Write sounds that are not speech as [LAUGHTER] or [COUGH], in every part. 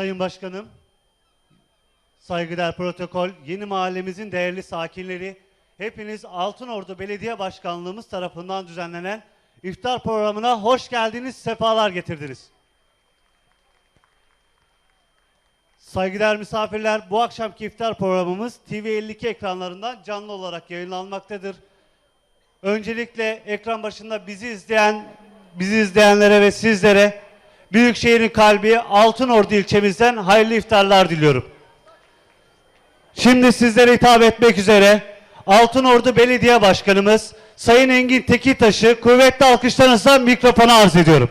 Sayın Başkanım, saygıdeğer protokol, yeni mahallemizin değerli sakinleri, hepiniz Altınordu Belediye Başkanlığımız tarafından düzenlenen iftar programına hoş geldiniz, sefalar getirdiniz. Saygıdeğer misafirler, bu akşamki iftar programımız TV52 ekranlarından canlı olarak yayınlanmaktadır. Öncelikle ekran başında bizi izleyen, bizi izleyenlere ve sizlere Büyükşehir'in kalbi Altınordu ilçemizden hayırlı iftarlar diliyorum. Şimdi sizlere hitap etmek üzere Altınordu Belediye Başkanımız Sayın Engin Tekitaş'ı kuvvetli alkışlarınızla mikrofona arz ediyorum.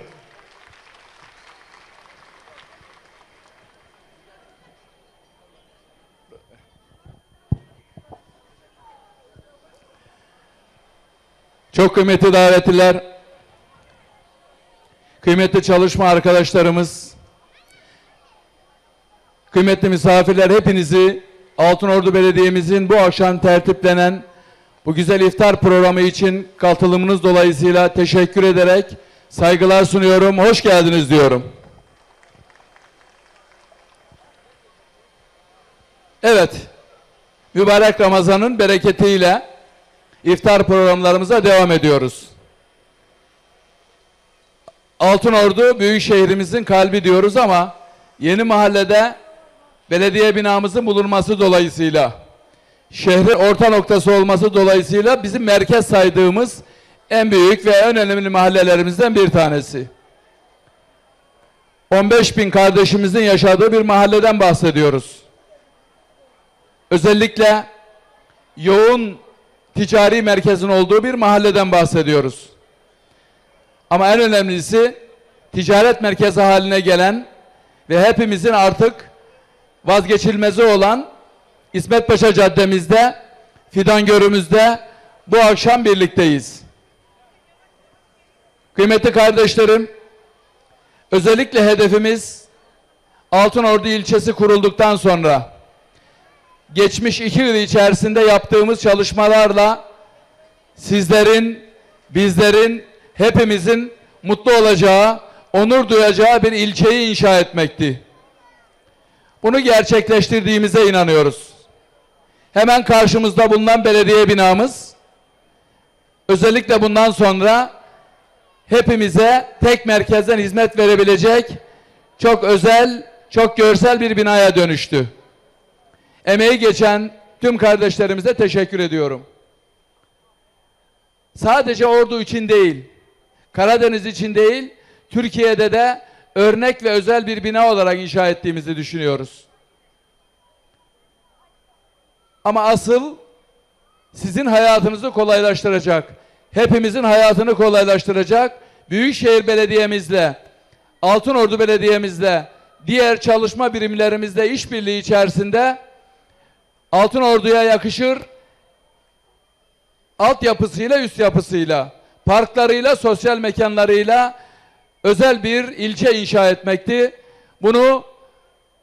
Çok kıymetli davetliler, kıymetli çalışma arkadaşlarımız, kıymetli misafirler hepinizi Altınordu Belediye'mizin bu akşam tertiplenen bu güzel iftar programı için katılımınız dolayısıyla teşekkür ederek saygılar sunuyorum. Hoş geldiniz diyorum. Evet, mübarek Ramazan'ın bereketiyle iftar programlarımıza devam ediyoruz. Altınordu büyük şehrimizin kalbi diyoruz ama yeni mahallede belediye binamızın bulunması dolayısıyla şehrin orta noktası olması dolayısıyla bizim merkez saydığımız en büyük ve en önemli mahallelerimizden bir tanesi. 15 bin kardeşimizin yaşadığı bir mahalleden bahsediyoruz. Özellikle yoğun ticari merkezin olduğu bir mahalleden bahsediyoruz. Ama en önemlisi ticaret merkezi haline gelen ve hepimizin artık vazgeçilmezi olan İsmet Paşa Caddemizde, Fidan Görümüzde bu akşam birlikteyiz. Kıymetli kardeşlerim, özellikle hedefimiz Altınordu ilçesi kurulduktan sonra geçmiş iki yıl içerisinde yaptığımız çalışmalarla sizlerin, bizlerin, hepimizin mutlu olacağı, onur duyacağı bir ilçeyi inşa etmekti. Bunu gerçekleştirdiğimize inanıyoruz. Hemen karşımızda bulunan belediye binamız, özellikle bundan sonra hepimize tek merkezden hizmet verebilecek çok özel, çok görsel bir binaya dönüştü. Emeği geçen tüm kardeşlerimize teşekkür ediyorum. Sadece Ordu için değil, Karadeniz için değil, Türkiye'de de örnek ve özel bir bina olarak inşa ettiğimizi düşünüyoruz. Ama asıl sizin hayatınızı kolaylaştıracak, hepimizin hayatını kolaylaştıracak Büyükşehir Belediye'mizle, Altınordu Belediye'mizle, diğer çalışma birimlerimizle işbirliği içerisinde Altın Ordu'ya yakışır altyapısıyla üst yapısıyla, parklarıyla, sosyal mekanlarıyla özel bir ilçe inşa etmekti. Bunu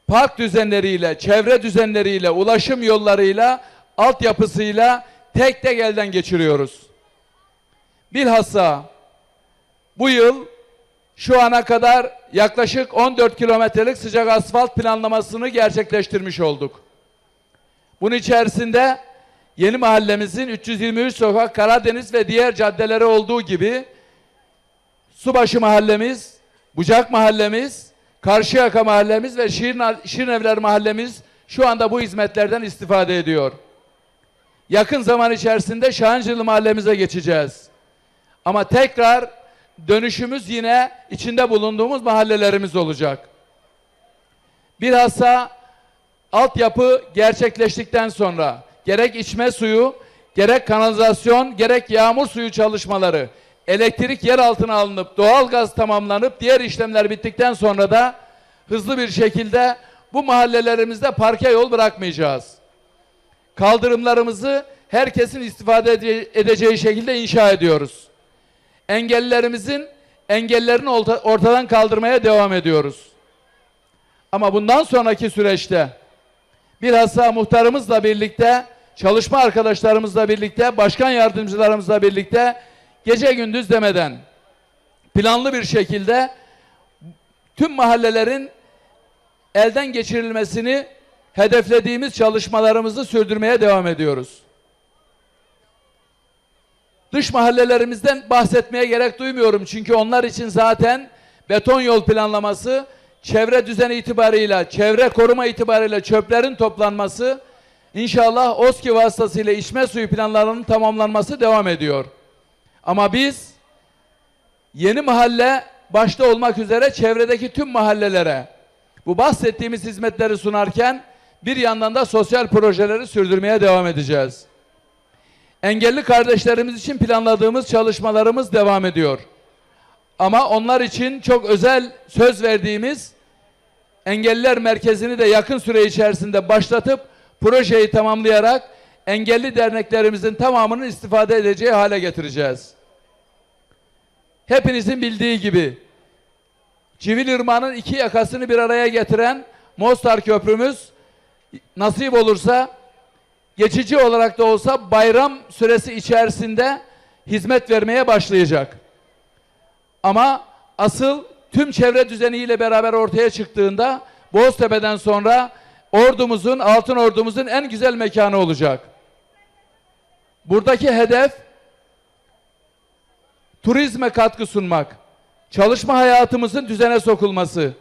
park düzenleriyle, çevre düzenleriyle, ulaşım yollarıyla, altyapısıyla tek tek elden geçiriyoruz. Bilhassa bu yıl şu ana kadar yaklaşık 14 kilometrelik sıcak asfalt planlamasını gerçekleştirmiş olduk. Bunun içerisinde yeni mahallemizin 323 sokak Karadeniz ve diğer caddeleri olduğu gibi Subaşı mahallemiz, Bucak mahallemiz, Karşıyaka mahallemiz ve Şirin, Şirinevler mahallemiz şu anda bu hizmetlerden istifade ediyor. Yakın zaman içerisinde Şahancılı mahallemize geçeceğiz. Ama tekrar dönüşümüz yine içinde bulunduğumuz mahallelerimiz olacak. Bilhassa altyapı gerçekleştikten sonra gerek içme suyu, gerek kanalizasyon, gerek yağmur suyu çalışmaları, elektrik yer altına alınıp doğal gaz tamamlanıp diğer işlemler bittikten sonra da hızlı bir şekilde bu mahallelerimizde parke yol bırakmayacağız. Kaldırımlarımızı herkesin istifade ede- edeceği şekilde inşa ediyoruz. Engellilerimizin engellerini orta- ortadan kaldırmaya devam ediyoruz. Ama bundan sonraki süreçte bilhassa muhtarımızla birlikte, çalışma arkadaşlarımızla birlikte, başkan yardımcılarımızla birlikte gece gündüz demeden planlı bir şekilde tüm mahallelerin elden geçirilmesini hedeflediğimiz çalışmalarımızı sürdürmeye devam ediyoruz. Dış mahallelerimizden bahsetmeye gerek duymuyorum çünkü onlar için zaten beton yol planlaması, çevre düzeni itibarıyla, çevre koruma itibarıyla çöplerin toplanması, inşallah OSKİ vasıtasıyla içme suyu planlarının tamamlanması devam ediyor. Ama biz yeni mahalle başta olmak üzere çevredeki tüm mahallelere bu bahsettiğimiz hizmetleri sunarken bir yandan da sosyal projeleri sürdürmeye devam edeceğiz. Engelli kardeşlerimiz için planladığımız çalışmalarımız devam ediyor. Ama onlar için çok özel söz verdiğimiz engelliler merkezini de yakın süre içerisinde başlatıp projeyi tamamlayarak engelli derneklerimizin tamamının istifade edeceği hale getireceğiz. Hepinizin bildiği gibi Civil Irmağı'nın iki yakasını bir araya getiren Mostar Köprümüz nasip olursa geçici olarak da olsa bayram süresi içerisinde hizmet vermeye başlayacak. Ama asıl tüm çevre düzeniyle beraber ortaya çıktığında Boztepe'den sonra ordumuzun, altın ordumuzun en güzel mekanı olacak. Buradaki hedef turizme katkı sunmak, çalışma hayatımızın düzene sokulması,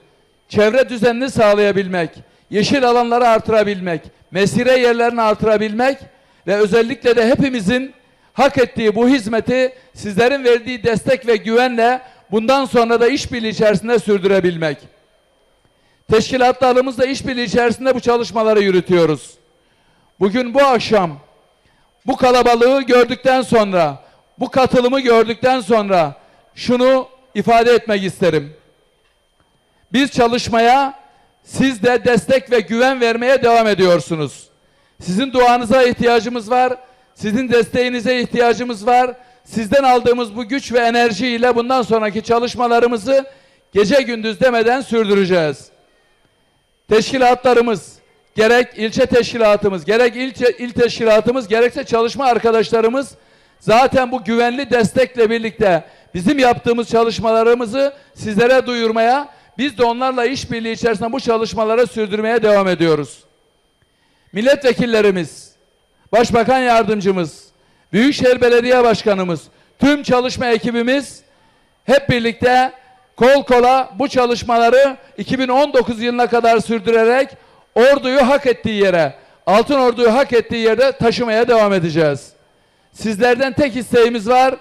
çevre düzenini sağlayabilmek, yeşil alanları artırabilmek, mesire yerlerini artırabilmek ve özellikle de hepimizin hak ettiği bu hizmeti sizlerin verdiği destek ve güvenle bundan sonra da işbirliği içerisinde sürdürebilmek. Teşkilatlarımızla işbirliği içerisinde bu çalışmaları yürütüyoruz. Bugün bu akşam bu kalabalığı gördükten sonra, bu katılımı gördükten sonra şunu ifade etmek isterim. Biz çalışmaya, siz de destek ve güven vermeye devam ediyorsunuz. Sizin duanıza ihtiyacımız var, sizin desteğinize ihtiyacımız var. Sizden aldığımız bu güç ve enerjiyle bundan sonraki çalışmalarımızı gece gündüz demeden sürdüreceğiz. Teşkilatlarımız, gerek ilçe teşkilatımız, gerek ilçe, il teşkilatımız, gerekse çalışma arkadaşlarımız zaten bu güvenli destekle birlikte bizim yaptığımız çalışmalarımızı sizlere duyurmaya, biz de onlarla işbirliği içerisinde bu çalışmaları sürdürmeye devam ediyoruz. Milletvekillerimiz, Başbakan Yardımcımız, Büyükşehir Belediye Başkanımız, tüm çalışma ekibimiz hep birlikte kol kola bu çalışmaları 2019 yılına kadar sürdürerek orduyu hak ettiği yere, Altın Ordu'yu hak ettiği yerde taşımaya devam edeceğiz. Sizlerden tek isteğimiz var.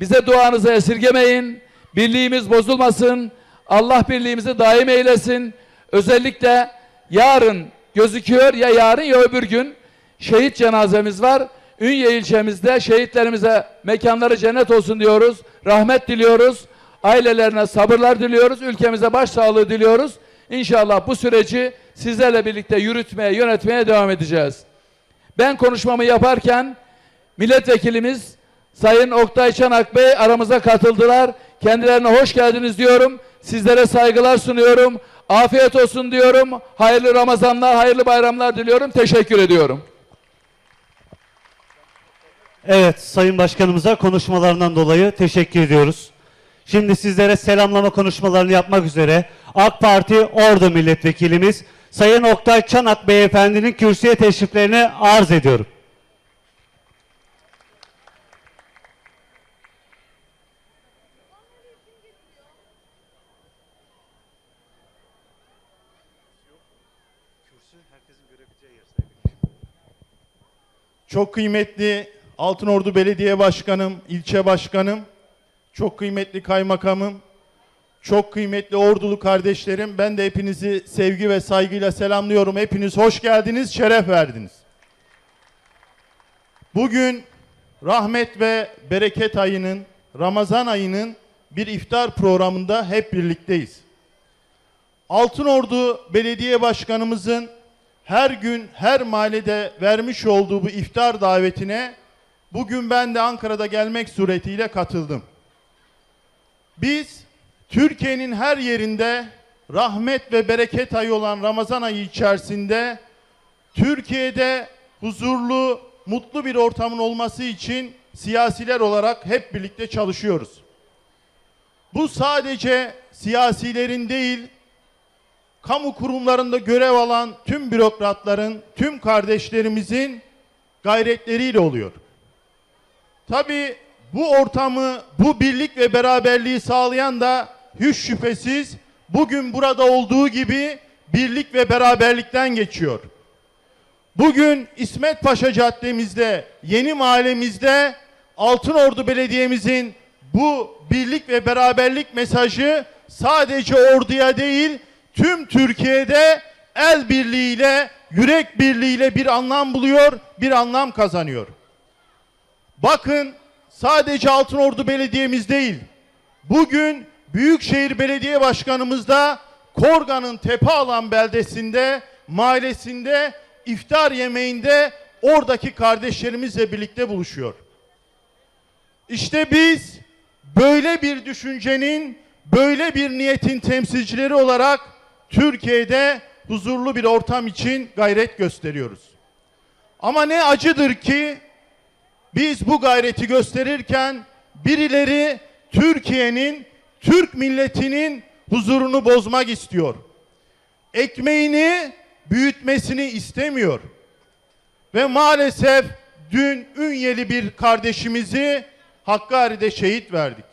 Bize duanızı esirgemeyin. Birliğimiz bozulmasın. Allah birliğimizi daim eylesin. Özellikle yarın gözüküyor ya yarın ya öbür gün şehit cenazemiz var. Ünye ilçemizde şehitlerimize mekanları cennet olsun diyoruz. Rahmet diliyoruz. Ailelerine sabırlar diliyoruz. Ülkemize başsağlığı diliyoruz. İnşallah bu süreci sizlerle birlikte yürütmeye, yönetmeye devam edeceğiz. Ben konuşmamı yaparken milletvekilimiz Sayın Oktay Çanak Bey aramıza katıldılar. Kendilerine hoş geldiniz diyorum. Sizlere saygılar sunuyorum. Afiyet olsun diyorum. Hayırlı Ramazanlar, hayırlı bayramlar diliyorum. Teşekkür ediyorum. Evet, Sayın Başkanımıza konuşmalarından dolayı teşekkür ediyoruz. Şimdi sizlere selamlama konuşmalarını yapmak üzere AK Parti Ordu Milletvekilimiz Sayın Oktay Çanak Beyefendinin kürsüye teşriflerini arz ediyorum. Çok kıymetli Altınordu Belediye Başkanım, ilçe başkanım, çok kıymetli kaymakamım, çok kıymetli ordulu kardeşlerim. Ben de hepinizi sevgi ve saygıyla selamlıyorum. Hepiniz hoş geldiniz, şeref verdiniz. Bugün rahmet ve bereket ayının, Ramazan ayının bir iftar programında hep birlikteyiz. Altınordu Belediye Başkanımızın her gün her mahallede vermiş olduğu bu iftar davetine bugün ben de Ankara'da gelmek suretiyle katıldım. Biz Türkiye'nin her yerinde rahmet ve bereket ayı olan Ramazan ayı içerisinde Türkiye'de huzurlu, mutlu bir ortamın olması için siyasiler olarak hep birlikte çalışıyoruz. Bu sadece siyasilerin değil, kamu kurumlarında görev alan tüm bürokratların, tüm kardeşlerimizin gayretleriyle oluyor. Tabii bu ortamı, bu birlik ve beraberliği sağlayan da hiç şüphesiz bugün burada olduğu gibi birlik ve beraberlikten geçiyor. Bugün İsmet Paşa Caddemizde, yeni mahallemizde Altınordu Belediye'mizin bu birlik ve beraberlik mesajı sadece orduya değil tüm Türkiye'de el birliğiyle, yürek birliğiyle bir anlam buluyor, bir anlam kazanıyor. Bakın sadece Altınordu Belediye'miz değil. Bugün Büyükşehir Belediye Başkanımız da Korgan'ın Tepealan beldesinde, mahallesinde iftar yemeğinde oradaki kardeşlerimizle birlikte buluşuyor. İşte biz böyle bir düşüncenin, böyle bir niyetin temsilcileri olarak Türkiye'de huzurlu bir ortam için gayret gösteriyoruz. Ama ne acıdır ki biz bu gayreti gösterirken birileri Türkiye'nin, Türk milletinin huzurunu bozmak istiyor. Ekmeğini büyütmesini istemiyor. Ve maalesef dün Ünyeli bir kardeşimizi Hakkari'de şehit verdik.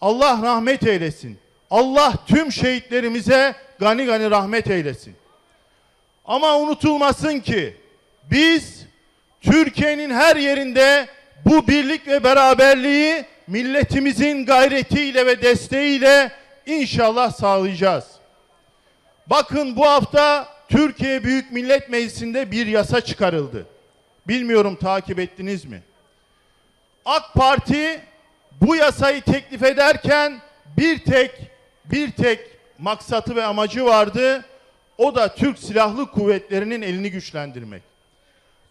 Allah rahmet eylesin. Allah tüm şehitlerimize gani gani rahmet eylesin. Ama unutulmasın ki biz Türkiye'nin her yerinde bu birlik ve beraberliği milletimizin gayretiyle ve desteğiyle inşallah sağlayacağız. Bakın bu hafta Türkiye Büyük Millet Meclisi'nde bir yasa çıkarıldı. Bilmiyorum takip ettiniz mi? AK Parti bu yasayı teklif ederken bir tek bir tek maksatı ve amacı vardı. O da Türk Silahlı Kuvvetleri'nin elini güçlendirmek.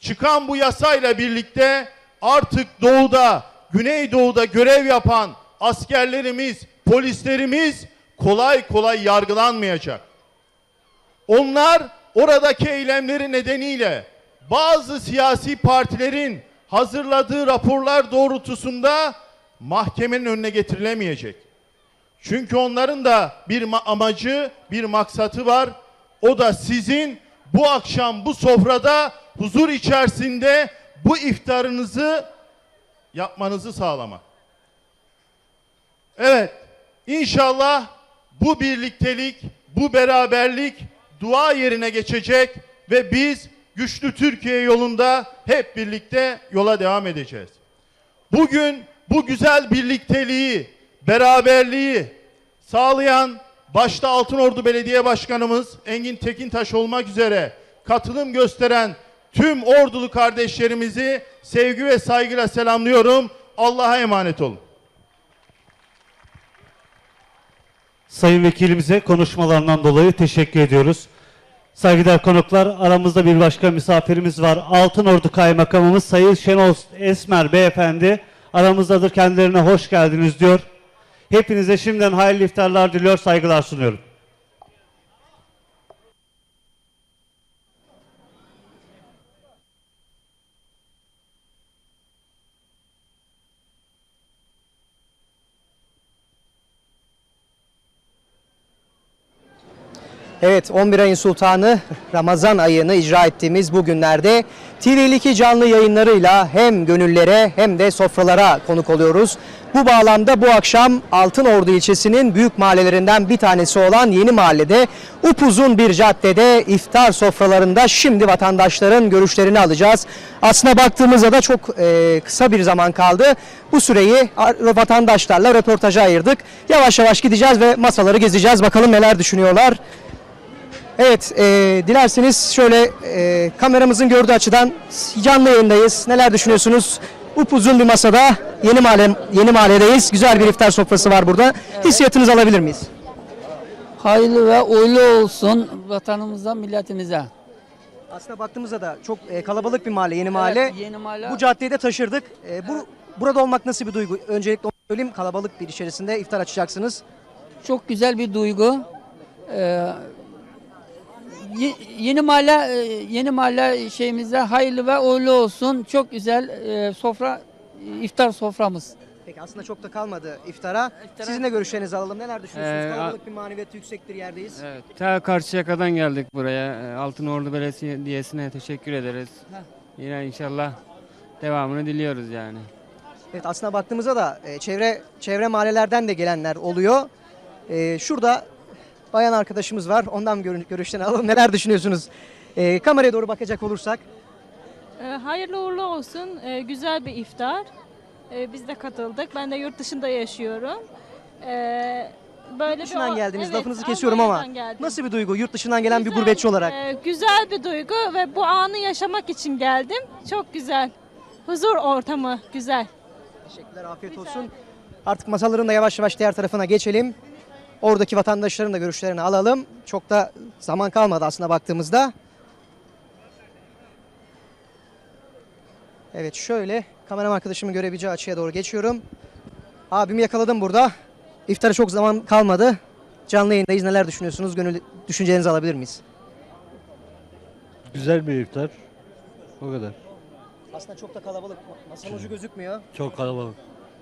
Çıkan bu yasayla birlikte artık doğuda, güneydoğuda görev yapan askerlerimiz, polislerimiz kolay kolay yargılanmayacak. Onlar oradaki eylemleri nedeniyle bazı siyasi partilerin hazırladığı raporlar doğrultusunda mahkemenin önüne getirilemeyecek. Çünkü onların da bir ma- amacı, bir maksatı var. O da sizin bu akşam bu sofrada huzur içerisinde bu iftarınızı yapmanızı sağlamak. Evet, inşallah bu birliktelik, bu beraberlik dua yerine geçecek ve biz güçlü Türkiye yolunda hep birlikte yola devam edeceğiz. Bugün bu güzel birlikteliği, beraberliği sağlayan başta Altınordu Belediye Başkanımız Engin Tekintaş olmak üzere katılım gösteren tüm ordulu kardeşlerimizi sevgi ve saygıyla selamlıyorum. Allah'a emanet olun. Sayın Vekilimize konuşmalarından dolayı teşekkür ediyoruz. Saygıdeğer konuklar, aramızda bir başka misafirimiz var. Altınordu Kaymakamımız Sayın Şenol Esmer Beyefendi aramızdadır. Kendilerine hoş geldiniz diyor. Hepinize şimdiden hayırlı iftarlar diliyor, saygılar sunuyorum. Evet 11 ayın sultanı Ramazan ayını icra ettiğimiz bu günlerde TV2 canlı yayınlarıyla hem gönüllere hem de sofralara konuk oluyoruz. Bu bağlamda bu akşam Altınordu ilçesinin büyük mahallelerinden bir tanesi olan Yeni Mahalle'de upuzun bir caddede iftar sofralarında şimdi vatandaşların görüşlerini alacağız. Aslına baktığımızda da çok e, kısa bir zaman kaldı. Bu süreyi vatandaşlarla röportaja ayırdık. Yavaş yavaş gideceğiz ve masaları gezeceğiz. Bakalım neler düşünüyorlar. Evet, e, dilerseniz şöyle e, kameramızın gördüğü açıdan canlı yayındayız. Neler düşünüyorsunuz? Upuzun bir masada yeni mahalle yeni mahalledeyiz. Güzel bir iftar sofrası var burada. Hissiyatınızı alabilir miyiz? Hayırlı ve uğurlu olsun vatanımıza, milletimize. Aslında baktığımızda da çok e, kalabalık bir mahalle, yeni mahalle. Evet, yeni mahalle. Bu caddeyi de taşırdık. E, bu burada olmak nasıl bir duygu? Öncelikle söyleyeyim. Kalabalık bir içerisinde iftar açacaksınız. Çok güzel bir duygu. Ee, ye- yeni mahalle e, yeni mahalle şeyimizde hayırlı ve uğurlu olsun. Çok güzel e, sofra iftar soframız. Peki aslında çok da kalmadı iftara. İftara- Sizin de görüşlerinizi alalım. Neler düşünüyorsunuz? Ee, Kalabalık bir maneviyat yüksek bir yerdeyiz. Evet. Ta Karşıyaka'dan geldik buraya. Ee, Altınordu Belediyesi'ne teşekkür ederiz. Yine inşallah devamını diliyoruz yani. Evet aslında baktığımızda da e, çevre çevre mahallelerden de gelenler oluyor. E, şurada bayan arkadaşımız var. Ondan görü- görüşlerini alalım. Neler düşünüyorsunuz? E, kameraya doğru bakacak olursak. Ee, Hayırlı uğurlu olsun. Ee, Güzel bir iftar. Ee, Biz de katıldık. Ben de yurt dışında yaşıyorum. Ee, Böyle Yurt dışından bir o- geldiniz. Evet, Lafınızı kesiyorum ama Almanya'dan geldim. nasıl bir duygu yurt dışından gelen bir Güzel, gurbetçi olarak? e, Güzel bir duygu ve bu anı yaşamak için geldim. Çok güzel. Huzur ortamı güzel. Teşekkürler, afiyet olsun. Artık masaların da yavaş yavaş diğer tarafına geçelim. Oradaki vatandaşların da görüşlerini alalım. Çok da zaman kalmadı aslında baktığımızda. Evet şöyle kameram arkadaşımın görebileceği açıya doğru geçiyorum. Abimi yakaladım burada. İftara çok zaman kalmadı. Canlı yayındayız. Neler düşünüyorsunuz? Gönül düşüncelerinizi alabilir miyiz? Güzel bir iftar. O kadar. Aslında çok da kalabalık. Masanın ucu gözükmüyor. Çok kalabalık.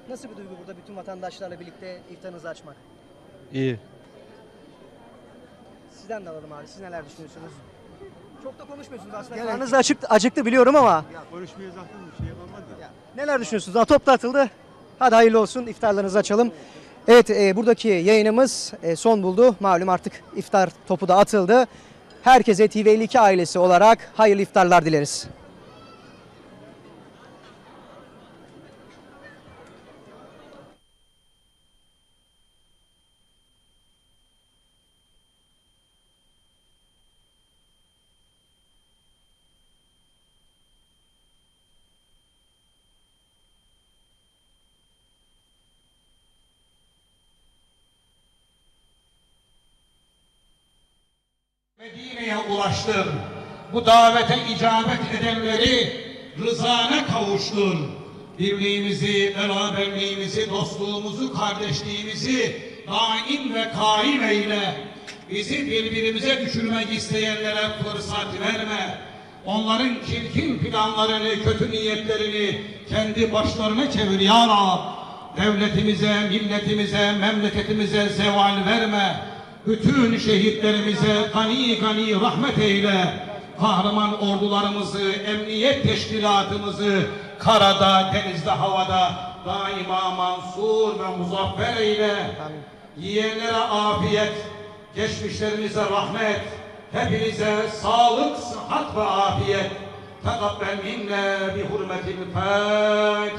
Nasıl bir duygu burada bütün vatandaşlarla birlikte iftarınızı açmak? İyi. Sizden de alalım abi. Siz neler düşünüyorsunuz? Çok da konuşmuyorsunuz aslında. Karnınız da acıktı, acıktı biliyorum ama. Konuşmaya zaten bir şey yapamadı. Neler düşünüyorsunuz? Daha top da atıldı. Hadi hayırlı olsun. İftarlarınızı açalım. Evet e, buradaki yayınımız e, son buldu. Malum artık iftar topu da atıldı. Herkese TV52 ailesi olarak hayırlı iftarlar dileriz. Bu davete icabet edenleri rızana kavuştur. Birliğimizi, beraberliğimizi, dostluğumuzu, kardeşliğimizi daim ve kaim eyle. Bizi birbirimize düşürmek isteyenlere fırsat verme. Onların çirkin planlarını, kötü niyetlerini kendi başlarına çevir ya Rab. Devletimize, milletimize, memleketimize zeval verme. Bütün şehitlerimize gani gani rahmet eyle. Kahraman ordularımızı, emniyet teşkilatımızı karada, denizde, havada daima mansur ve muzaffer eyle. Yiyenlere afiyet, geçmişlerimize rahmet, hepinize sağlık, sıhhat ve afiyet. Tekabbel minne bi hurmetil Fatiha.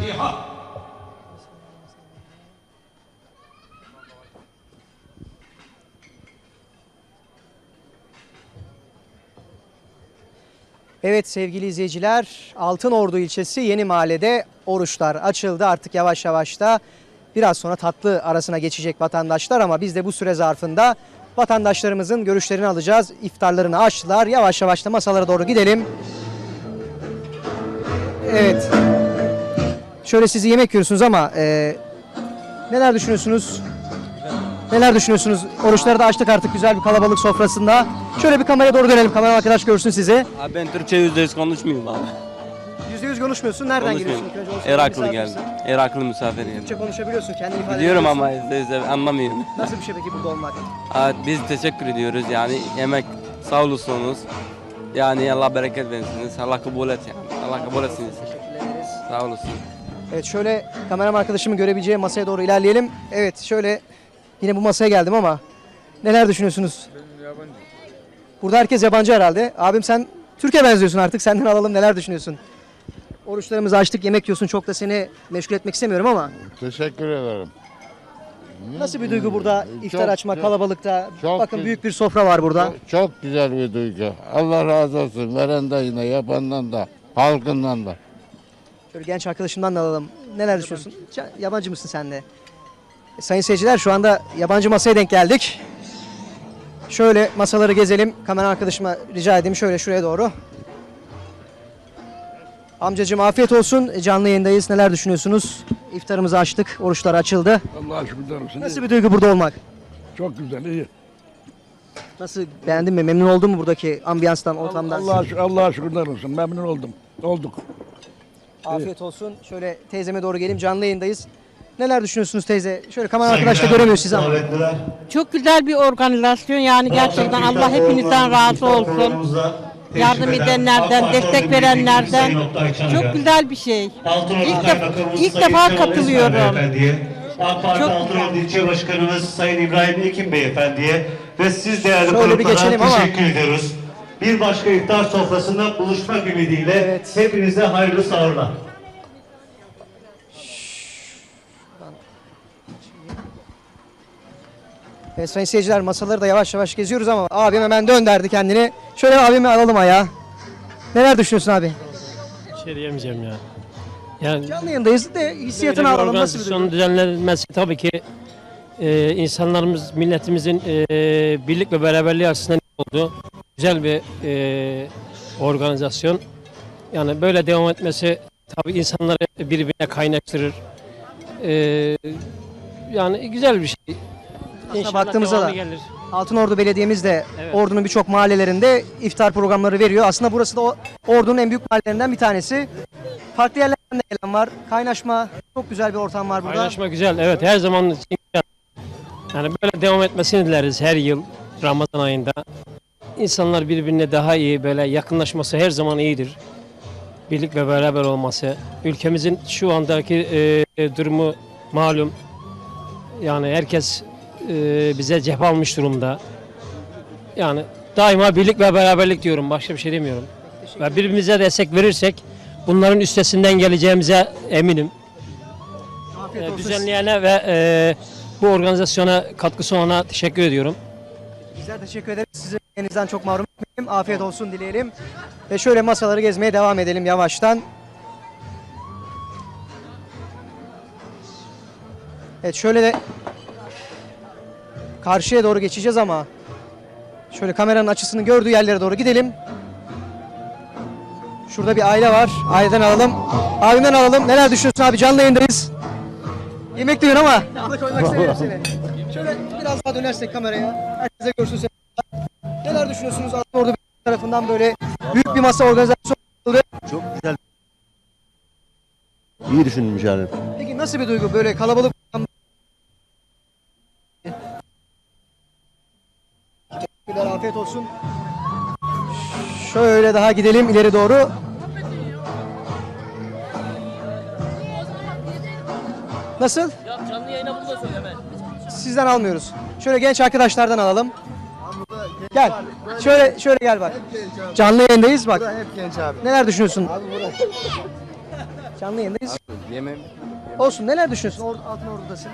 Evet sevgili izleyiciler, Altınordu ilçesi Yeni Mahalle'de oruçlar açıldı. Artık yavaş yavaş da biraz sonra tatlı arasına geçecek vatandaşlar ama biz de bu süre zarfında vatandaşlarımızın görüşlerini alacağız. İftarlarını açtılar. Yavaş yavaş da masalara doğru gidelim. Evet. Şöyle sizi yemek yiyorsunuz ama e, neler düşünüyorsunuz? Neler düşünüyorsunuz? Oruçları da açtık artık güzel bir kalabalık sofrasında. Şöyle bir kameraya doğru dönelim. Kamera arkadaş görsün sizi. Abi ben Türkçe yüzde yüz konuşmuyorum abi. Yüzde yüz konuşmuyorsun. Nereden geliyorsun? Konuşmuyorum. İlk önce onu söyle. Iraklı Misafirsin. geldim. Iraklı misafir. Türkçe konuşabiliyorsun. Kendini ifade Biliyorum edebiliyorsun. ama yüzde yüz anlamıyorum. Nasıl bir şey peki burada olmak? Abi biz teşekkür ediyoruz yani yemek sağ olursunuz. Yani Allah bereket versiniz. Allah kabul et yani. Allah kabul etsiniz. Sağ olasın. Evet şöyle kameram arkadaşımın görebileceği masaya doğru ilerleyelim. Evet şöyle yine bu masaya geldim ama neler düşünüyorsunuz? Burada herkes yabancı herhalde. Abim sen Türkiye benziyorsun artık. Senden alalım neler düşünüyorsun? Oruçlarımızı açtık, yemek yiyorsun. Çok da seni meşgul etmek istemiyorum ama Teşekkür ederim. nasıl bir duygu burada iftar Çok- açmak çok- kalabalıkta? çok Bakın güzel. büyük bir sofra var burada. Çok, çok güzel bir duygu. Allah razı olsun. Verenden yine, yapandan da, halkından da. Şöyle genç arkadaşımdan da alalım. Neler düşünüyorsun? Ça- Yabancı mısın sen de? Sayın seyirciler şu anda yabancı masaya denk geldik. Şöyle masaları gezelim. Kamera arkadaşıma rica edeyim şöyle şuraya doğru. Amcacığım afiyet olsun. Canlı yayındayız. Neler düşünüyorsunuz? İftarımızı açtık. Oruçlar açıldı. Allah'a şükürler olsun. Nasıl bir duygu burada olmak? Çok güzel, iyi. Nasıl beğendin mi? Memnun oldun mu buradaki ambiyanstan, ortamdan? Allah'a şükür, Allah'a şükürler olsun. Memnun oldum. Olduk. Afiyet olsun. Şöyle teyzeme doğru geleyim. Canlı yayındayız. Neler düşünüyorsunuz teyze? Şöyle kamera arkadaş da göremiyor sizi ama. Çok güzel bir organizasyon yani gerçekten Allah hepinizden razı olsun. Yardım edenlerden, destek verenlerden. Çok güzel bir şey. İlk, def- ilk defa katılıyorum. AK Parti Çok Altınordu İlçe Başkanımız Sayın İbrahim Ekim Beyefendi'ye ve siz değerli konuklara ama- teşekkür ediyoruz. Bir başka iftar sofrasında buluşmak ümidiyle hepinize hayırlı sahurlar. Evet, sayın seyirciler masaları da yavaş yavaş geziyoruz ama abim hemen dönderdi kendini. Şöyle abimi alalım ayağa. Neler düşünüyorsun abi? Şey diyemeyeceğim ya. Yani Canlı yayındayız de hissiyatını böyle bir alalım. Nasıl bir düzenlenmesi tabii ki e, insanlarımız, milletimizin e, birlik ve beraberliği açısından oldu. Güzel bir e, organizasyon. Yani böyle devam etmesi tabii insanları birbirine kaynaştırır. E, yani güzel bir şey. İnşallah baktığımızda devamı da- gelir. Altınordu Belediye'miz de Evet. Ordu'nun birçok mahallelerinde iftar programları veriyor. Aslında burası da o- Ordu'nun en büyük mahallelerinden bir tanesi. Farklı yerlerden de gelen var. Kaynaşma, çok güzel bir ortam var burada. Paylaşma güzel. Evet her zaman için güzel. Yani böyle devam etmesini dileriz her yıl Ramazan ayında. İnsanlar birbirine daha iyi böyle yakınlaşması her zaman iyidir. Birlik ve beraber olması. Ülkemizin şu andaki e, durumu malum. Yani herkes e, bize cephe almış durumda. Yani daima birlik ve beraberlik diyorum. Başka bir şey demiyorum. Ve birbirimize destek verirsek bunların üstesinden geleceğimize eminim. Ee, olsun. düzenleyene ve e, bu organizasyona katkısı olana teşekkür ediyorum. Bizler teşekkür ederiz. Sizi elinizden çok mahrum etmeyelim. Afiyet olsun dileyelim. Ve şöyle masaları gezmeye devam edelim yavaştan. Evet şöyle de karşıya doğru geçeceğiz ama şöyle kameranın açısını gördüğü yerlere doğru gidelim. Şurada bir aile var. Aileden alalım. Abimden alalım. Neler düşünüyorsun abi? Canlı yayındayız. Yemek diyorsun ama. seni. Şöyle biraz daha dönersek kameraya. Herkese görsün seni. Neler düşünüyorsunuz? Orada tarafından böyle büyük bir masa organizasyonu yapıldı. Çok güzel. İyi düşünülmüş yani. Peki nasıl bir duygu böyle kalabalık olsun. Şöyle daha gidelim ileri doğru. Nasıl? Canlı yayına bunu da söyleme. Sizden almıyoruz. Şöyle genç arkadaşlardan alalım. Gel. Şöyle şöyle gel bak. Canlı yayındayız bak. Hep genç abi. Neler düşünüyorsun? Canlı yayındayız. Yemem. Olsun neler düşünüyorsun? Or altın ordudasın.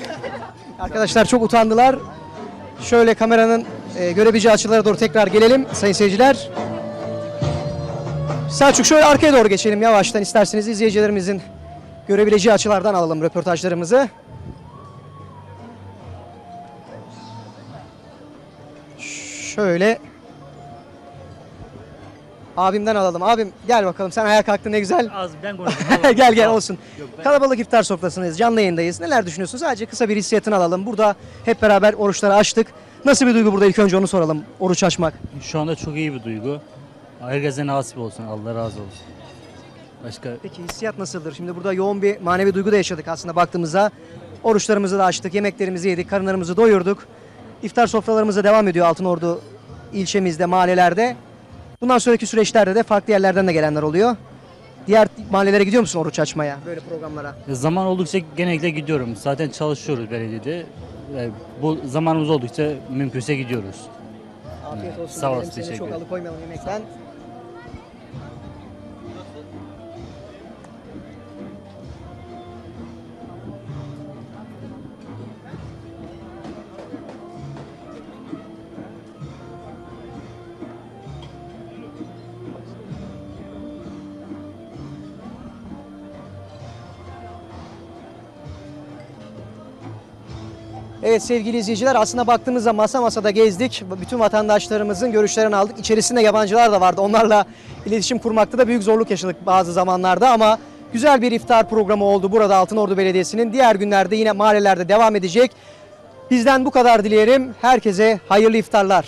[LAUGHS] Arkadaşlar çok utandılar. Şöyle kameranın e, görebileceği açılara doğru tekrar gelelim sayın seyirciler. Selçuk şöyle arkaya doğru geçelim yavaştan isterseniz izleyicilerimizin görebileceği açılardan alalım röportajlarımızı. Şöyle abimden alalım. Abim gel bakalım sen ayağa kalktın ne güzel. Az ben [LAUGHS] konuşayım. gel gel olsun. Kalabalık iftar sofrasındayız. Canlı yayındayız. Neler düşünüyorsun? Sadece kısa bir hissiyatını alalım. Burada hep beraber oruçları açtık. Nasıl bir duygu burada ilk önce onu soralım. Oruç açmak. Şu anda çok iyi bir duygu. Herkese nasip olsun. Allah razı olsun. Başka Peki hissiyat nasıldır? Şimdi burada yoğun bir manevi duygu da yaşadık aslında baktığımızda. Oruçlarımızı da açtık, yemeklerimizi yedik, karınlarımızı doyurduk. İftar sofralarımıza devam ediyor Altınordu ilçemizde, mahallelerde. Bundan sonraki süreçlerde de farklı yerlerden de gelenler oluyor. Diğer mahallelere gidiyor musun oruç açmaya, böyle programlara? zaman oldukça genellikle gidiyorum. Zaten çalışıyoruz belediyede. E, Bu zamanımız oldukça mümkünse gidiyoruz. Afiyet olsun. Sağ olasın, Seni teşekkür Çok ederim. alıkoymayalım yemekten. Evet sevgili izleyiciler aslında baktığımızda masa masada gezdik. Bütün vatandaşlarımızın görüşlerini aldık. İçerisinde yabancılar da vardı. Onlarla iletişim kurmakta da büyük zorluk yaşadık bazı zamanlarda ama güzel bir iftar programı oldu burada Altınordu Belediyesi'nin. Diğer günlerde yine mahallelerde devam edecek. Bizden bu kadar dileyelim. Herkese hayırlı iftarlar.